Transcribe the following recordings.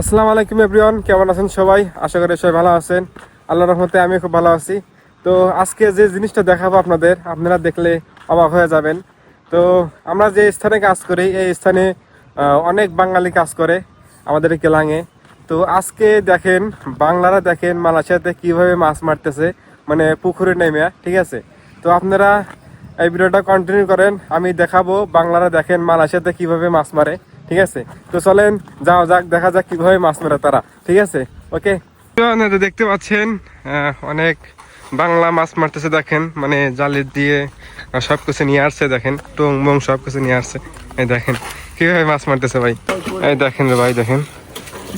আসসালামু আলাইকুম এভরিওয়ান, কেমন আছেন সবাই? আশা করি সবাই ভালো আছেন। আল্লাহর রহমতে আমি খুব ভালো আছি। তো আজকে যে জিনিসটা দেখাবো আপনাদের, আপনারা দেখলে অবাক হয়ে যাবেন। তো আমরা যে স্থানে কাজ করি, এই স্থানে অনেক বাঙালি কাজ করে আমাদের কেলাঙে তো আজকে দেখেন, বাংলারা দেখেন মালয়েশিয়াতে কীভাবে মাছ মারতেছে মানে পুকুরে নেমে, ঠিক আছে? তো আপনারা এই ভিডিওটা কন্টিনিউ করেন, আমি দেখাবো বাংলারা দেখেন মালয়েশিয়াতে কীভাবে মাছ মারে। ঠিক আছে? তো চলেন, যাও যাক, দেখা যাক কীভাবে মাছ মারে তারা। ঠিক আছে? ওকে? দেখতে পাচ্ছেন অনেক বাংলা মাছ মারতেছে, দেখেন মানে জালি দিয়ে সব কিছু নিয়ে আসছে, দেখেন, টং বং সব কিছু নিয়ে আসছে। এই দেখেন, কীভাবে মাছ মারতেছে ভাই? এই দেখেন ভাই, দেখেন।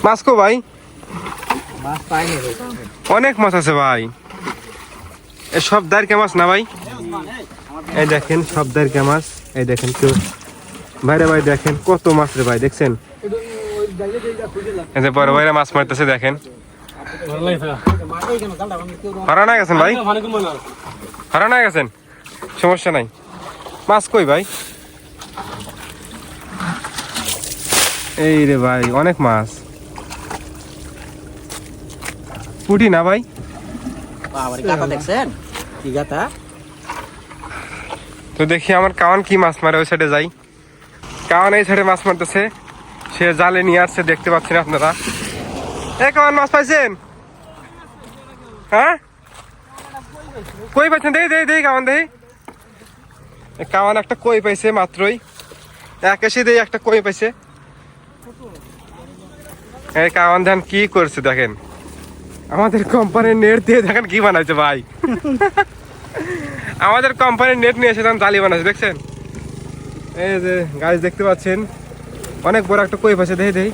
মাছ কো ভাই? অনেক মাছ আছে ভাই। এ সব দাঁড়কে মাছ না ভাই? এই দেখেন, সব দাঁড়কে মাছ। এই দেখেন কেউ ভাইরে ভাই দেখেন কত মাছ রে ভাই দেখছেন? এই যে বড় ভাইরা মাছ মারতেছে দেখেন। হারানা গেছেন ভাই? হারানা গেছেন? সমস্যা নাই। মাছ কই ভাই? এই রে ভাই অনেক মাছ। পুটি না ভাই? দেখছেন? তো দেখি আমার কাওয়ান কি মাছ মারে ওই সাইডে যাই। কাওয়ান এই সাইডে মাছ মারতেছে। সে জালে নিয়ে আসছে, দেখতে পাচ্ছেন আপনারা। এ কাওয়ান মাছ পাইছেন? হ্যাঁ? কই পাইছেন? দেখি দেখি কাওয়ান দেখি এ কাওয়ান একটা কই পাইছে, মাত্রই। এক এসে দেখি একটা কই পাইছে। এই কাওয়ান ধান কি করছে দেখেন? আমাদের কোম্পানির নেট দিয়ে দেখেন কি বানাইছে ভাই। আমাদের কোম্পানির নেট নিয়ে এসেছিলাম জালি বানাইছে, দেখছেন? এই যে গাছ দেখতে পাচ্ছেন। অনেক বড় একটা কই পাশে দেখে দেই।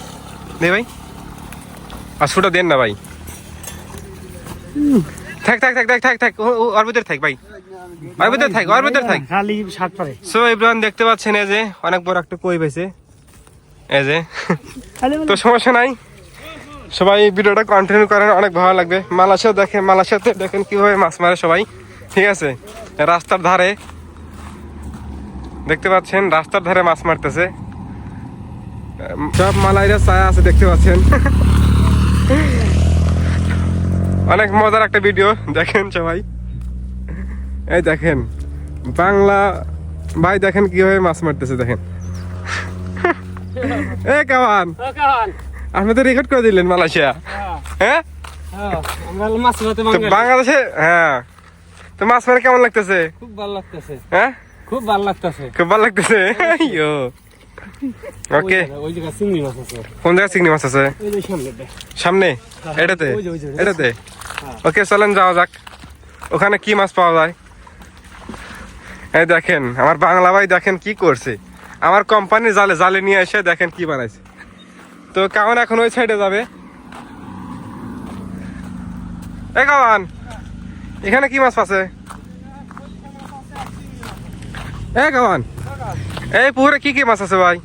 দে ভাই। আর সুটা দেন না ভাই। থাক থাক থাক থাক থাক থাক। ওর ভিতরে থাক ভাই। ওর ভিতরে থাক ওর ভিতরে থাক। খালি শার্ট পরে। সো এভরিওয়ান দেখতে পাচ্ছেন এই যে অনেক বড় একটা কই পাইছে এই যে। তো সমস্যা নাই। সবাই ভিডিওটা কন্টিনিউ করেন অনেক ভালো লাগবে। মালয়েশিয়া দেখেন মালয়েশিয়াতে দেখেন কীভাবে মাছ মারে সবাই। ঠিক আছে? রাস্তার ধারে দেখতে পাচ্ছেন রাস্তার ধারে মাছ মারতেছে। সব মালাইরা ছায়া আছে দেখতে পাচ্ছেন। অনেক মজার একটা ভিডিও দেখেন সবাই। এই দেখেন বাংলা ভাই দেখেন কীভাবে মাছ মারতেছে দেখেন। এ কাওয়ান আপনি তো রেকর্ড করে দিলেন মালয়েশিয়া। হ্যাঁ। মারতে তো বাংলাদেশে হ্যাঁ। তো মাছ মারে কেমন লাগতেছে? খুব ভালো লাগতেছে। হ্যাঁ? খুব ভালো লাগতেছে। খুব ভালো লাগতেছে? ইয়ো ওকে। ওই জায়গা চিংড়ি মাছ আছে। কোন জায়গায় চিংড়ি মাছ আছে? ওই যে সামনে সামনে? এটাতে। এটাতে? ওকে চলেন যাওয়া যাক। ওখানে কি মাছ পাওয়া যায়? এই দেখেন আমার বাংলা ভাই দেখেন কি করছে। আমার কোম্পানির জালে জালে নিয়ে এসে দেখেন কি বানাইছে। তো কামান এখন ওই সাইডে যাবে? এ কামান এখানে কি মাছ আছে? এ কামান এই পুকুরে কি কি মাছ আছে ভাই?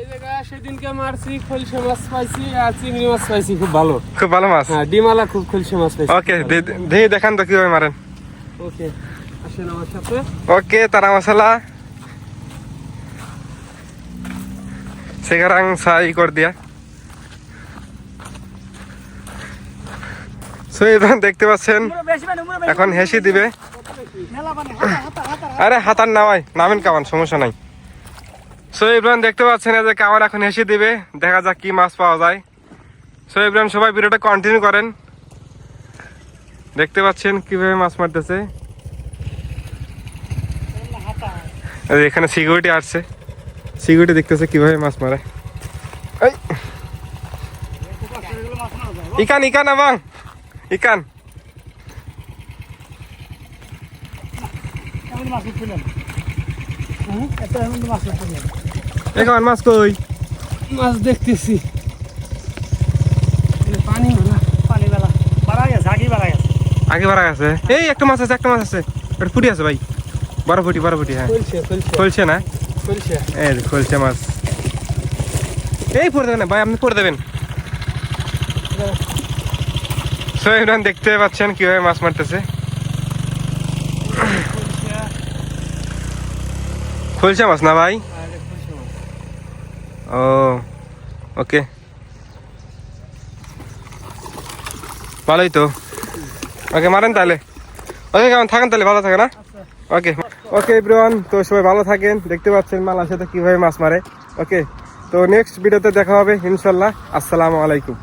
এই জায়গা সেদিনকে মারছি খলসে মাছ পাইছি আর চিংড়ি মাছ পাইছি খুব ভালো। খুব ভালো মাছ? হ্যাঁ ডিমালা খুব খলসে মাছ পাইছি। ওকে দিয়ে দেখান তো কীভাবে মারেন। ওকে আসেন আমার সাথে। Saya ikut dia. So, এবার দেখতে পাচ্ছেন এখন হেসে দিবে। আরে হাতার নামাই নামেন কামান, সমস্যা নাই। সো ইব্রাহিম দেখতে পাচ্ছেন যে কামান এখন হেসে দিবে, দেখা যাক কি মাছ পাওয়া যায়। সো ইব্রাহিম, সবাই ভিডিওটা কন্টিনিউ করেন। দেখতে পাচ্ছেন কীভাবে মাছ মারতেছে। এখানে সিকিউরিটি আসছে। সিকিউরিটি দেখতেছে কীভাবে মাছ মারে। ইকান ইকান, আবাং। ইকান। এখন মাছ কই? মাছ দেখতেছি। এই পানি পানি বেলা। বাড়া গেছে আগে বাড়া গেছে আগে বাড়া গেছে এই একটা মাছ আছে একটা মাছ আছে। একটা ফুটি আছে ভাই। বারো ফুটি বারো ফুটি হ্যাঁ। খলসে না? এই যে মাছ। এই পড়ে দেবেন না। ভাই আপনি পড়ে দেবেন। সো দেখতে পাচ্ছেন কীভাবে মাছ মারতেছে। খুলছে মাছ না ভাই? ও, ওকে। ভালোই তো। ওকে, মারেন তাহলে। ওকে, কেমন? থাকেন তাহলে, ভালো থাকে না? ওকে। ওকে ইব্রিওয়ান তো সবাই ভালো থাকেন। দেখতে পাচ্ছেন মাল আসে তো কীভাবে মাছ মারে। ওকে, তো নেক্সট ভিডিওতে দেখা হবে, ইনশাল্লাহ। আসসালামু আলাইকুম।